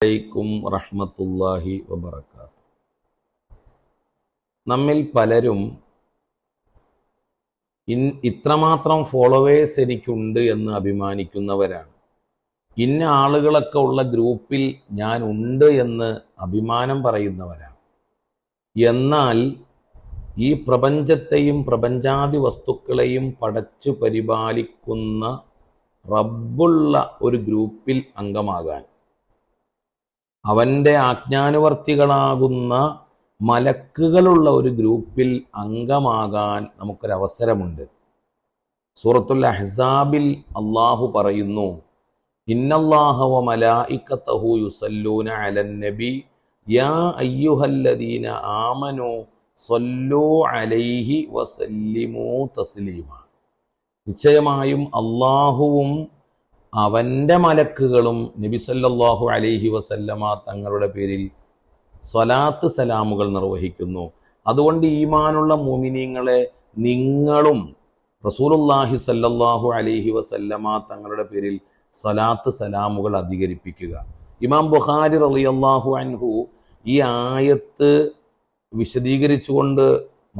അലൈക്കും റഹ്മത്തുല്ലാഹി വബർക്കാത്തു നമ്മിൽ പലരും ഇൻ ഇത്രമാത്രം ഫോളോവേഴ്സ് എനിക്കുണ്ട് എന്ന് അഭിമാനിക്കുന്നവരാണ്. ഇന്ന ആളുകളൊക്കെ ഉള്ള ഗ്രൂപ്പിൽ ഞാൻ ഉണ്ട് എന്ന് അഭിമാനം പറയുന്നവരാണ്. എന്നാൽ ഈ പ്രപഞ്ചത്തെയും പ്രപഞ്ചാദി വസ്തുക്കളെയും പടച്ചു പരിപാലിക്കുന്ന റബ്ബുള്ള ഒരു ഗ്രൂപ്പിൽ അംഗമാകാൻ അവന്റെ ആജ്ഞാനുവർത്തികളാകുന്ന മലക്കുകളുള്ള ഒരു ഗ്രൂപ്പിൽ അംഗമാകാൻ നമുക്കൊരവസരമുണ്ട്. സൂറത്തുൽ അഹ്സാബിൽ അള്ളാഹു പറയുന്നു യുസല്ലൂന യാ അയ്യുഹല്ലദീന അലൈഹി വസല്ലിമു നിശ്ചയമായും അള്ളാഹുവും അവന്റെ മലക്കുകളും നബി സല്ലല്ലാഹു അലൈഹി വസല്ലമ തങ്ങളുടെ പേരിൽ സ്വലാത്ത് സലാമുകൾ നിർവഹിക്കുന്നു. അതുകൊണ്ട് ഈമാനുള്ള മോമിനിയങ്ങളെ നിങ്ങളും റസൂലുല്ലാഹി സല്ലാഹു അലൈഹി വസല്ലമ തങ്ങളുടെ പേരിൽ സ്വലാത്ത് സലാമുകൾ അധികരിപ്പിക്കുക. ഇമാം ബുഖാരി റളിയല്ലാഹു അൻഹു ഈ ആയത്ത് വിശദീകരിച്ചുകൊണ്ട്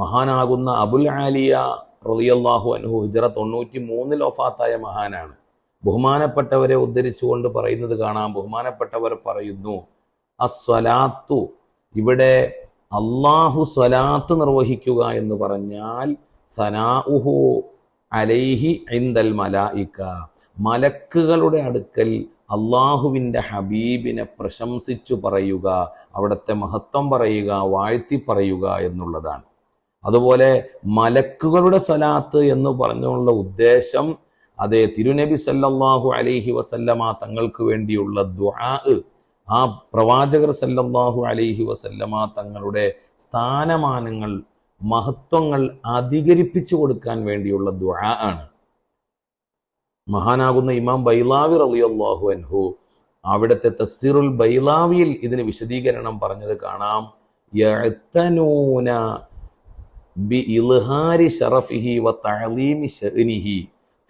മഹാനാകുന്ന അബുൽ ആലിയ റളിയല്ലാഹു അൻഹു ഹിജറ തൊണ്ണൂറ്റി മൂന്നിൽ ഒഫാത്തായ മഹാനാണ്. ബഹുമാനപ്പെട്ടവരെ ഉദ്ധരിച്ചുകൊണ്ട് പറയുന്നത് കാണാം. ബഹുമാനപ്പെട്ടവർ പറയുന്നു അസ്വലാത്തു ഇവിടെ അള്ളാഹു സ്വലാത്ത് നിർവഹിക്കുക എന്ന് പറഞ്ഞാൽ സനാഉഹു അലൈഹി ഇന്ദൽ മലായിക്ക. മലക്കുകളുടെ അടുക്കൽ അള്ളാഹുവിന്റെ ഹബീബിനെ പ്രശംസിച്ചു പറയുക അവിടുത്തെ മഹത്വം പറയുക വാഴ്ത്തി പറയുക എന്നുള്ളതാണ്. അതുപോലെ മലക്കുകളുടെ സ്വലാത്ത് എന്ന് പറഞ്ഞുള്ള ഉദ്ദേശം അതെ തിരുനബി സല്ലല്ലാഹു അലൈഹി വസല്ലമ തങ്ങൾക്ക് വേണ്ടിയുള്ള ദുആ ആ പ്രവാചകർ സല്ലല്ലാഹു അലൈഹി വസല്ലമ തങ്ങളുടെ സ്ഥാനമാനങ്ങൾ മഹത്വങ്ങൾ അധികരിപ്പിച്ചു കൊടുക്കാൻ വേണ്ടിയുള്ള ദുആ ആണ്. മഹാനാകുന്ന ഇമാം ബൈലാവി റളിയല്ലാഹു അൻഹു അവിടുത്തെ തഫ്സീറുൽ ബൈലാവിയിൽ ഇതിന് വിശദീകരണം പറഞ്ഞത് കാണാം. ബി ഇൽഹാരി ഷറഫിഹി വ തഅലീമി ശഅനിഹി.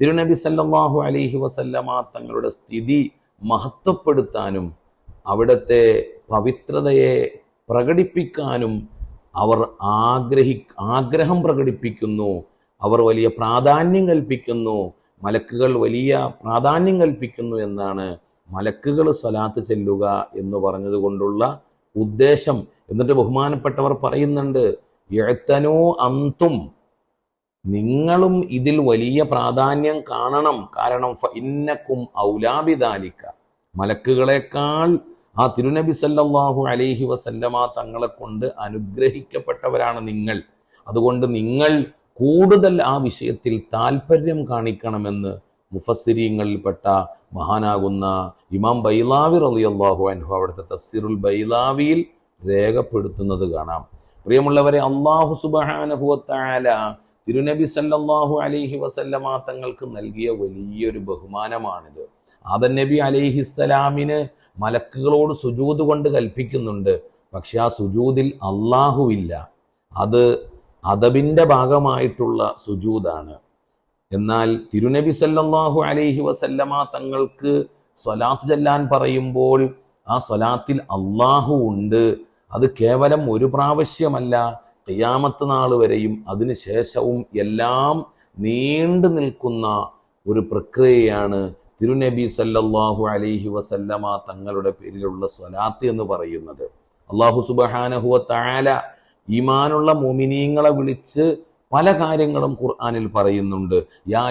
തിരുനബി സല്ലാഹു അലൈഹി വസല്ലമ തങ്ങളുടെ സ്ഥിതി മഹത്വപ്പെടുത്താനും അവിടുത്തെ പവിത്രതയെ പ്രകടിപ്പിക്കാനും അവർ ആഗ്രഹി ആഗ്രഹം പ്രകടിപ്പിക്കുന്നു. അവർ വലിയ പ്രാധാന്യം കൽപ്പിക്കുന്നു. മലക്കുകൾ വലിയ പ്രാധാന്യം കൽപ്പിക്കുന്നു എന്നാണ് മലക്കുകൾ സ്വലാത്ത് ചെല്ലുക എന്ന് പറഞ്ഞത് ഉദ്ദേശം. എന്നിട്ട് ബഹുമാനപ്പെട്ടവർ പറയുന്നുണ്ട് എഴുത്തനോ അന്തും നിങ്ങളും ഇതിൽ വലിയ പ്രാധാന്യം കാണണം. കാരണം ഇന്നക്കും ഔലാബിദാലിക്ക മലക്കുകളെക്കാൾ ആ തിരുനബി സല്ലാഹു അലൈഹി വസല്ലമ തങ്ങളെ കൊണ്ട് അനുഗ്രഹിക്കപ്പെട്ടവരാണ് നിങ്ങൾ. അതുകൊണ്ട് നിങ്ങൾ കൂടുതൽ ആ വിഷയത്തിൽ താല്പര്യം കാണിക്കണമെന്ന് മുഫസ്സിരീങ്ങളിൽപ്പെട്ട മഹാനാകുന്ന ഇമാം ബൈലാവി റളിയല്ലാഹു അൻഹു അവിടുത്തെ തഫ്സീറുൽ ബൈലാവിയിൽ രേഖപ്പെടുത്തുന്നത് കാണാം. പ്രിയമുള്ളവരെ അള്ളാഹു സുബഹാനഹുവത്തായ തിരുനബി സല്ലാഹു അലൈഹി വസല്ലമ തങ്ങൾക്ക് നൽകിയ വലിയൊരു ബഹുമാനമാണിത്. ആദൻ നബി അലൈഹിസ്സലാമിന് മലക്കുകളോട് സുജൂത് കൊണ്ട് കൽപ്പിക്കുന്നുണ്ട്. പക്ഷെ ആ സുജൂതിൽ അള്ളാഹുവില്ല അത് അദബിന്റെ ഭാഗമായിട്ടുള്ള സുജൂതാണ്. എന്നാൽ തിരുനബി സല്ലാഹു അലൈഹി വസല്ലമ തങ്ങൾക്ക് സ്വലാത്ത് ചെല്ലാൻ പറയുമ്പോൾ ആ സ്വലാത്തിൽ അള്ളാഹു ഉണ്ട്. അത് കേവലം ഒരു പ്രാവശ്യമല്ല ഖിയാമത്ത് നാൾ വരെയും അതിനുശേഷവും എല്ലാം നീണ്ടു നിൽക്കുന്ന ഒരു പ്രക്രിയയാണ് തിരുനബി സല്ലല്ലാഹു അലൈഹി വസല്ലമ തങ്ങളുടെ പേരിലുള്ള സ്വലാത്ത് എന്ന് പറയുന്നത്. അള്ളാഹു സുബഹാനഹുവ താല ഈമാനുള്ള മോമിനീങ്ങളെ വിളിച്ച് പല കാര്യങ്ങളും ഖുർആാനിൽ പറയുന്നുണ്ട്. യാ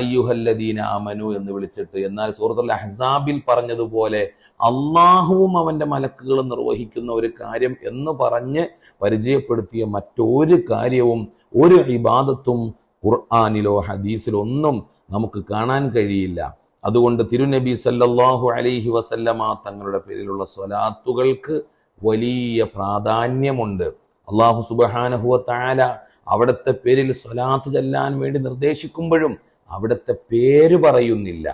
എന്ന് വിളിച്ചിട്ട്. എന്നാൽ സൂറത്തുൽ അഹ്സാബിൽ പറഞ്ഞതുപോലെ അള്ളാഹുവും അവന്റെ മലക്കുകളും നിർവഹിക്കുന്ന ഒരു കാര്യം എന്ന് പറഞ്ഞ് പരിചയപ്പെടുത്തിയ മറ്റൊരു കാര്യവും ഒരു ഇബാദത്തും ഖുർആാനിലോ ഹദീസിലോ ഒന്നും നമുക്ക് കാണാൻ കഴിയില്ല. അതുകൊണ്ട് തിരുനബി സല്ലല്ലാഹു അലൈഹി വസല്ലമ തങ്ങളുടെ പേരിലുള്ള സ്വലാത്തുകൾക്ക് വലിയ പ്രാധാന്യമുണ്ട്. അള്ളാഹു സുബഹാനഹുവ താല അവിടുത്തെ പേരിൽ സ്വലാത്ത് ചെല്ലാൻ വേണ്ടി നിർദ്ദേശിക്കുമ്പോഴും അവിടുത്തെ പേര് പറയുന്നില്ല.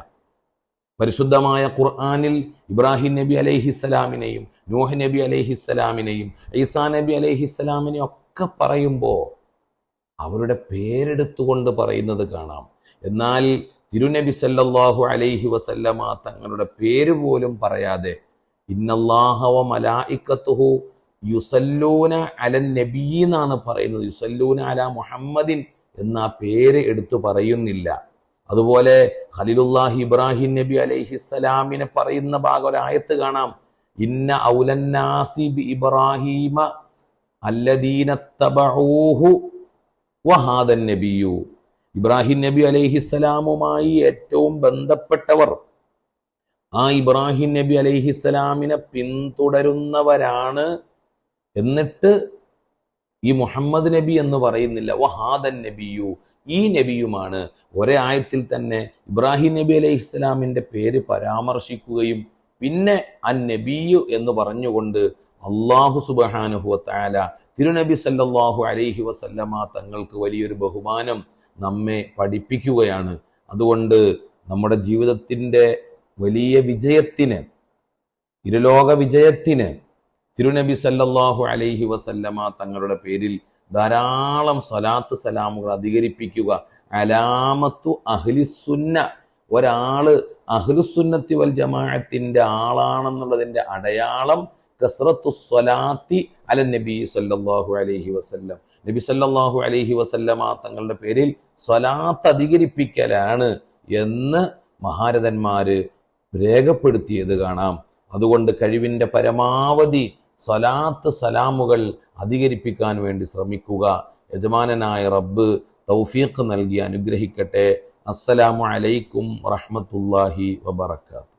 പരിശുദ്ധമായ ഖുർആാനിൽ ഇബ്രാഹിം നബി അലൈഹിസ്സലാമിനെയും നൂഹ് നബി അലൈഹിസ്സലാമിനെയും ഈസാ നബി അലൈഹിസ്സലാമിനെയും ഒക്കെ പറയുമ്പോൾ അവരുടെ പേരെടുത്തുകൊണ്ട് പറയുന്നത് കാണാം. എന്നാൽ തിരുനബി സല്ലല്ലാഹു അലൈഹി വസല്ലമ തങ്ങളുടെ പേര് പോലും പറയാതെ ഇന്നല്ലാഹവ മലായിക്കത്തുഹു യുസല്ലൂന അല നബി എന്നാണ് പറയുന്നത്. യുസല്ലൂന അല മുഹമ്മദിൻ എന്ന പേര് എടുത്തു പറയുന്നില്ല. അതുപോലെ ഖലീലുല്ലാഹി ഇബ്രാഹിം നബി അലൈഹിസ്സലാമിനെ പറയുന്ന ഭാഗം ഒരായത്ത് കാണാം. ഇന്ന ഔലന്നാസി ബി ഇബ്രാഹീമ അല്ലദീന തബഊഹു വഹാദൻ നബിയു. ഇബ്രാഹിം നബി അലൈഹിസ്സലാമുമായി ഏറ്റവും ബന്ധപ്പെട്ടവർ ആ ഇബ്രാഹിം നബി അലൈഹിസ്സലാമിനെ പിന്തുടരുന്നവരാണ് എന്നിട്ട് ഈ മുഹമ്മദ് നബി എന്ന് പറയുന്നില്ല. വഹാദൻ നബിയു. ഈ നബിയുമാണ് ഒരേ ആയത്തിൽ തന്നെ ഇബ്രാഹിം നബി അലൈഹി ഇസ്ലാമിന്റെ പേര് പരാമർശിക്കുകയും പിന്നെ അൻ നബിയു എന്ന് പറഞ്ഞുകൊണ്ട് അള്ളാഹു സുബഹാനുഹുവത്തായ തിരുനബി സല്ലാഹു അലൈഹി വസല്ലമ തങ്ങൾക്ക് വലിയൊരു ബഹുമാനം നമ്മെ പഠിപ്പിക്കുകയാണ്. അതുകൊണ്ട് നമ്മുടെ ജീവിതത്തിന്റെ വലിയ വിജയത്തിന് ഇരുലോക വിജയത്തിന് തിരുനബി സല്ലല്ലാഹു അലൈഹി വസല്ലമ തങ്ങളുടെ പേരിൽ ധാരാളം സ്വലാത്ത് സലാമുകൾ അധികരിപ്പിക്കുക. അലാമത്തു അഹ്ലിസുന്ന ഒരാൾ അഹ്ലുസുന്നത്തി വൽ ജമാഅത്തിന്റെ ആളാണെന്നുള്ളതിന്റെ അടയാളം കസ്രത്തു സ്വലാത്തി അല നബി സല്ലാഹു അലൈഹി വസല്ലം. നബി സല്ലാഹു അലൈഹി വസല്ലമ തങ്ങളുടെ പേരിൽ സ്വലാത്ത് അധികരിപ്പിക്കലാണ് എന്ന് മഹാരഥന്മാര് രേഖപ്പെടുത്തിയത് കാണാം. അതുകൊണ്ട് കഴിവിന്റെ പരമാവധി സ്വലാത്ത് സലാമുകൾ അധികരിപ്പിക്കാൻ വേണ്ടി ശ്രമിക്കുക. യജമാനനായ റബ്ബ് തൗഫീഖ് നൽകി അനുഗ്രഹിക്കട്ടെ. അസ്സലാമു അലൈക്കും വറഹ്മത്തുള്ളാഹി വബറകാത്ത്